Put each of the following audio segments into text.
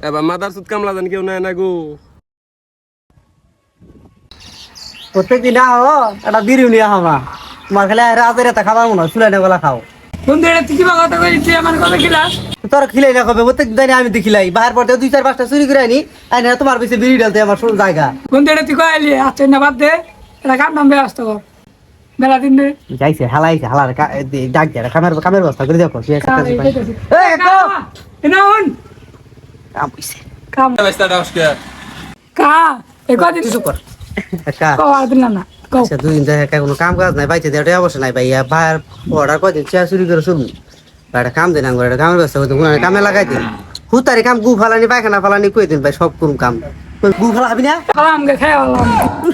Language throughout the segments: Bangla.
এবার মাদার সুদ কামলা জান কেউ নেয় না গো। প্রত্যেকদিন আহ একটা নিয়ে হবা তোমার খেলে রাতের এটা খাবার মনে হয় চুলাই বেলা খাও। বন্ধু এটা তুই কিবা কথা কইছিস আমার কথা খিলাস? তোর খিলাই না কবে? প্রত্যেক দিন আমি দেখিলাই। বাহার পর দুই চার পাঁচটা চুরি করে আনি। আইনা তোমার পিছিয়ে বিড়ি ডালতে আমার সব জায়গা। বন্ধু এটা তুই কইলি আচ্ছা না বাদ দে। এটা কাম নাম ব্যস্ত কর? বেলা দিন দে যাইছে হালাইছে হালার কা- দে- কামের কামের ব্যবস্থা করে দেখো এই, কাম হইছে। কাম কা কর। না আচ্ছা কোনো কাম কাজ নাই বাইতে দেওয়াটা অবশ্য নাই ভাই ভাইয়ার অর্ডার কদিন চেয়ার চুরি করে কাম দেন আঙ্গুর একটা কামের ব্যবস্থা করতে কোনো কামে লাগাই দিন। হুতারি কাম গু ফালানি পায়খানা ফালানি কই দিন ভাই সব কোন কাম। গু ফালা খাবি না? কালাম গে খাই আলাম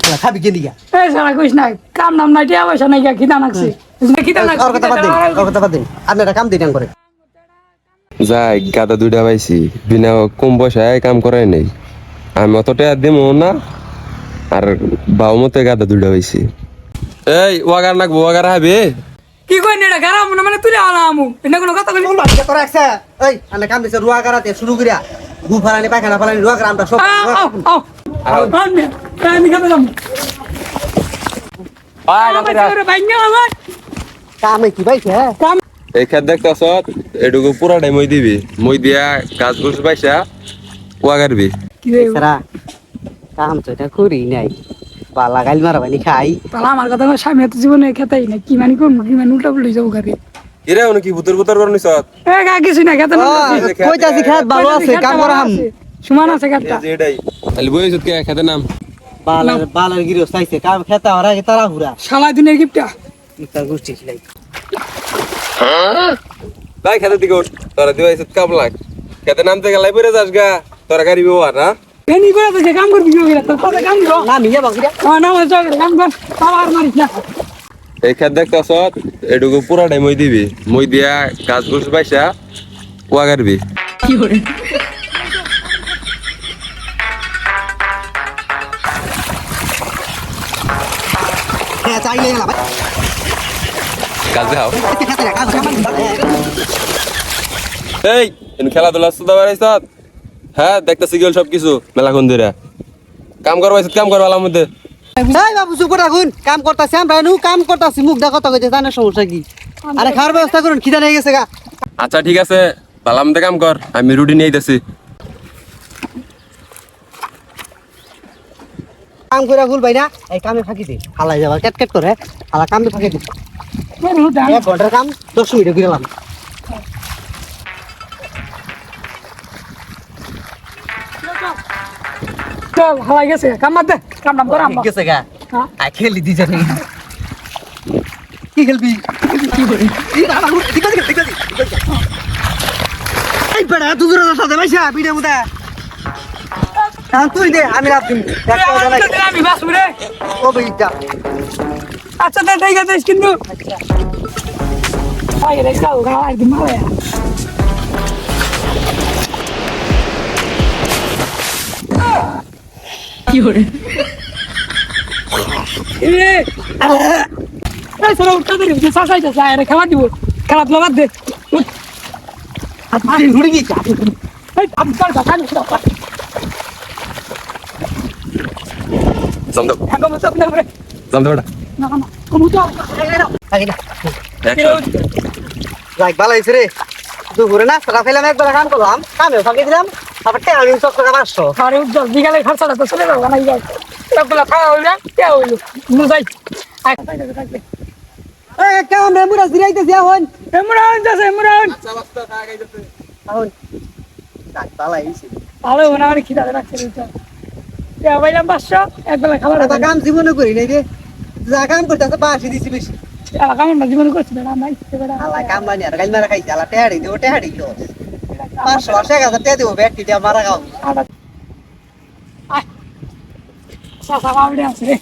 শালা খাবি কে লিগা? এই সারা কইস না কাম নাম নাই টিয়া পয়সা নাই খিদা নাকছে খিদা নাকছে ওর কথা বাদ দিন ওর কথা বাদ দিন। আপনি একটা কাম দিন করে যাই গাদা দুইটা পাইছি। বিনা কম পয়সায় কাম করাই নেই। আমি অত টাকা দিব না আর বাউ মতে গাদা দুইটা পাইছি। এই ওয়াগার নাকবো ওয়াগার হাবে। কি কই নেড়া গারাম না মানে তুলে আলামু এটা কোনো কথা কইলি? তোর একসা? এই আনে কাম দিছে রুয়া করাতে শুরু করিয়া গু ফালানি পায়খানা ফালানি রুয়া করা সব আও আও আও। আমি আমি খাবে যাম আমার বাইঙ্গা আমার। কামে কি ভাই হ্যাঁ? কাম এই খেত দেখতেছ এটুকু পুরাটাই মই দিবি। মই দিয়া গাছ গুছ পাইসা ওয়াগারবি কি রে? সারা কাম তো এটা করি নাই। পালা গাইল মারা বানি খাই। তাহলে আমার কথা আমার স্বামী এত জীবনে খেতাই না কি মানে কোন কি মানে উল্টা পুল্টি যাব গাড়ি। কিরে উনি কি ভূতর ভূতর করনি সত এ গা কিছু না খেতে না কইতাছি খাত ভালো আছে কাম করা হাম সমান আছে। কাটটা এটাই। তাহলে বই কি খেতে নাম। বালার বালার গিরো চাইছে কাম খেতা হরা গে তারা হুরা। শালা দিনের গিফটটা। ইফতার গোষ্ঠী খিলাই তাই খেতে দিকে উঠ। তোরা দিবাই কাম লাগ। খেতে নামতে গেলাই পরে যাস গা। তোরা গাড়ি ব্যবহার না এনি করে তো কাম করবি কি করে তোর কথা কাম দিও না মিয়া বাকিরা আমার নাম আছে কাম কর। আবার মারিস না। এই খেত দেখতেছ এটুকু পুরাটাই মই দিবি। মই দিয়া গাছ গুছ পাইসা ওয়াগারবি হ্যাঁ চাইলে ভাই। কাজ দেখাও এই এন খেলাধুলা বাড়াইছ হ্যাঁ দেখতেছি গেল সব কিছু ধরে কাম করবাইছ কাম করবা আলার মধ্যে। এই বাবু চুপ করে রাখুন কাম করতাছি আমরা নু কাম করতাছি মুখ দা কথা কইতে জানার সমস্যা কি? আরে খাওয়ার ব্যবস্থা করুন খিদা নিয়ে গেছে গা। আচ্ছা ঠিক আছে বালাম দে কাম কর আমি রুটি নিয়ে দিতেছি কাম করে ভুল ভাই না এই কামে ফাঁকি দে হালাই যাবার কেট কেট করে হালা কামে ফাঁকি দে। চল হাওয়াই গেছে কাম দে কাম নাম কর গেছে গা খেলি দি জানি কি খেলবি কি করে বেড়া তুই দূরে সাথে ভাইসা হ্যাঁ তুই দে আমি রাত আমি বাসু রে ও বেইটা আচ্ছা ঠিক আছে কিন্তু আই রে কাউ গাওয়ার দি মারে কি হরে এ এই সরা উঠতে দে যে সাসাই যাচ্ছে আরে খাওয়া দিব খেলা তো বাদ দে উঠ। আমি ঘুরে গেছি এই আমি কার কথা না জমদো হ্যাঁ কম তো না রে জমদো বেটা না না কম তো আগে না অ্যাকশন যাক ভালো হয়েছে রে। দুপুরে না সারা ফেলাম একবার কাম করলাম। কামে ফাঁকি দিলাম তারপর আমি সব পাঁচশো। আরে উজ্জ্বল বিকালে খরচাটা তো চলে যাব না যাও এগুলো খাওয়া হইলে কে হইল। নু যাই। এই কাম রে মুরা জিরাইতেছি এখন ইমরান যাচ্ছে ইমরান এখন ভালো হয়েছে। ভালো না মানে খিদা রাখছে উজ্জ্বল। কে পাইলাম পাঁচশো একবেলা খাবার একটা কাম জীবনে করি নাই রে। যা কাম করতেছে বাসি দিছি বেশি। কেমন জীবন করছে বেড়া নাই বেড়া। আলা কাম বানি আর গাইল মারা খাইছে আলা টেহাড়ি দেবো টেহাড়ি দিও পাঁচশো পাঁচশো এক হাজার টেহা দেবো ব্যাগটি দিয়ে মারা খাও সাসা বাবড়ে আছে রে।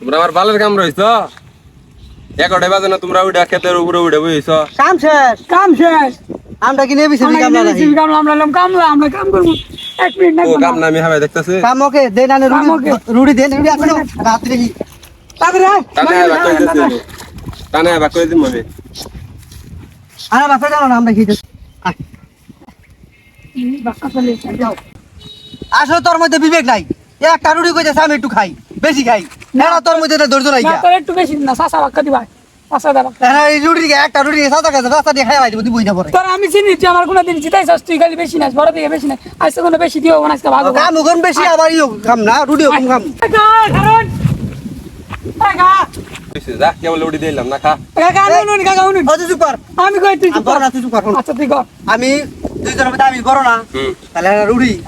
তোমরা আমার ভালোর কাম রইছ এগারোটায় বাজে না তোমরা উঠে ক্ষেতের উপরে উঠে কাম শেষ। কাম শেষ। আমরা কি নেবি? কামলা কামলা আমরা কাম করব। এক মিনিট ও লাগবে কাম না। না আমি হাবাই দেখতেছি? কাম ওকে দে না কাম ওকে। রুড়ি দেন রুড়ি আসলে রাত্রে মানে। দিম আরে বাসা না আমরা খেতে তোর মধ্যে বিবেক নাই। একটা রুটি কইতেছে আমি একটু খাই বেশি খাই। না তোর মধ্যে তো ধৈর্য নাই একটু বেশি না সাসা বাক্কা দিবা। দাঁড়া। হ্যাঁ তোর আমি চিনি তুই আমার কোনো জিতাইছস তুই খালি বেশি নাস বড় থেকে বেশি না আজকে কোনো বেশি দিও না আজকে ভালো কাম ওখান বেশি আবার ইও খাম না রুটিও কম খাম। কারণ। কাকা যা কেবল উড়ি দিলাম না খা। কাকা নুন কাকা নুন হতে চুপ কর। আমি কই তুই আমি বড় না তুই চুপ কর শোন। আচ্ছা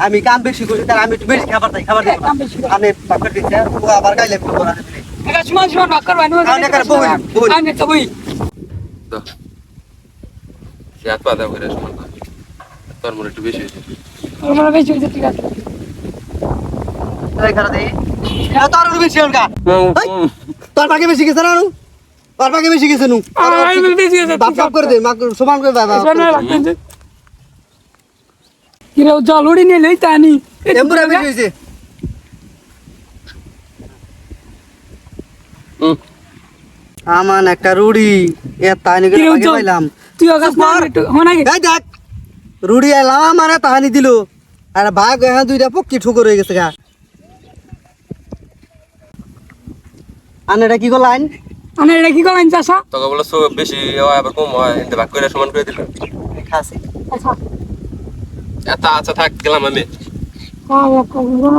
আমি কাম বেশি করি আমি একটু বেশি খাবার খাবার কাম। আমি আবার গাইলে একটু বড় কাকা সমান সমান ভাগ করবা নুন আমি একার বই, বই। আমি একটা বই তো সে হাত পা দাও করে সমান কর। তোর মনে বেশি মনে আছে তাই হন কা তোর পাকে বেশি গেছে না নু? তোর দে জল উড়ি নিয়ে লই তানি হয়েছে আমান একটা রুড়ি। এ তাহানি করে আগে পাইলাম। তুই অগাস মার একটু হনাগে এই দেখ রুড়ি এলাম আমার তাহানি দিল। আর ভাগ এখন দুইটা পক্ষি ঠুকর হয়ে গেছে গা। আন এটা কি করলাম আনে এটা কি করলেন চাষা তোকে বলে সব বেশি হয় আবার কম হয়। এতে ভাগ করে সমান করে দিলাম। খাসি আচ্ছা। এত আচ্ছা থাক গেলাম আমি। খাওয়া খাওয়া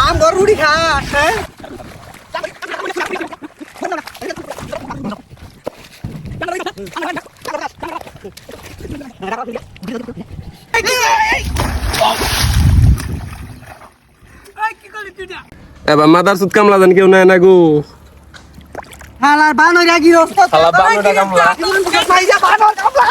আমি ঘর রুটি খাস হ্যাঁ? এই কি করলি তুই না এবার মাদার সুদ কামলা জান কেউ নাই না গো হালার বানর কামলা। পাইজা বানর কামলা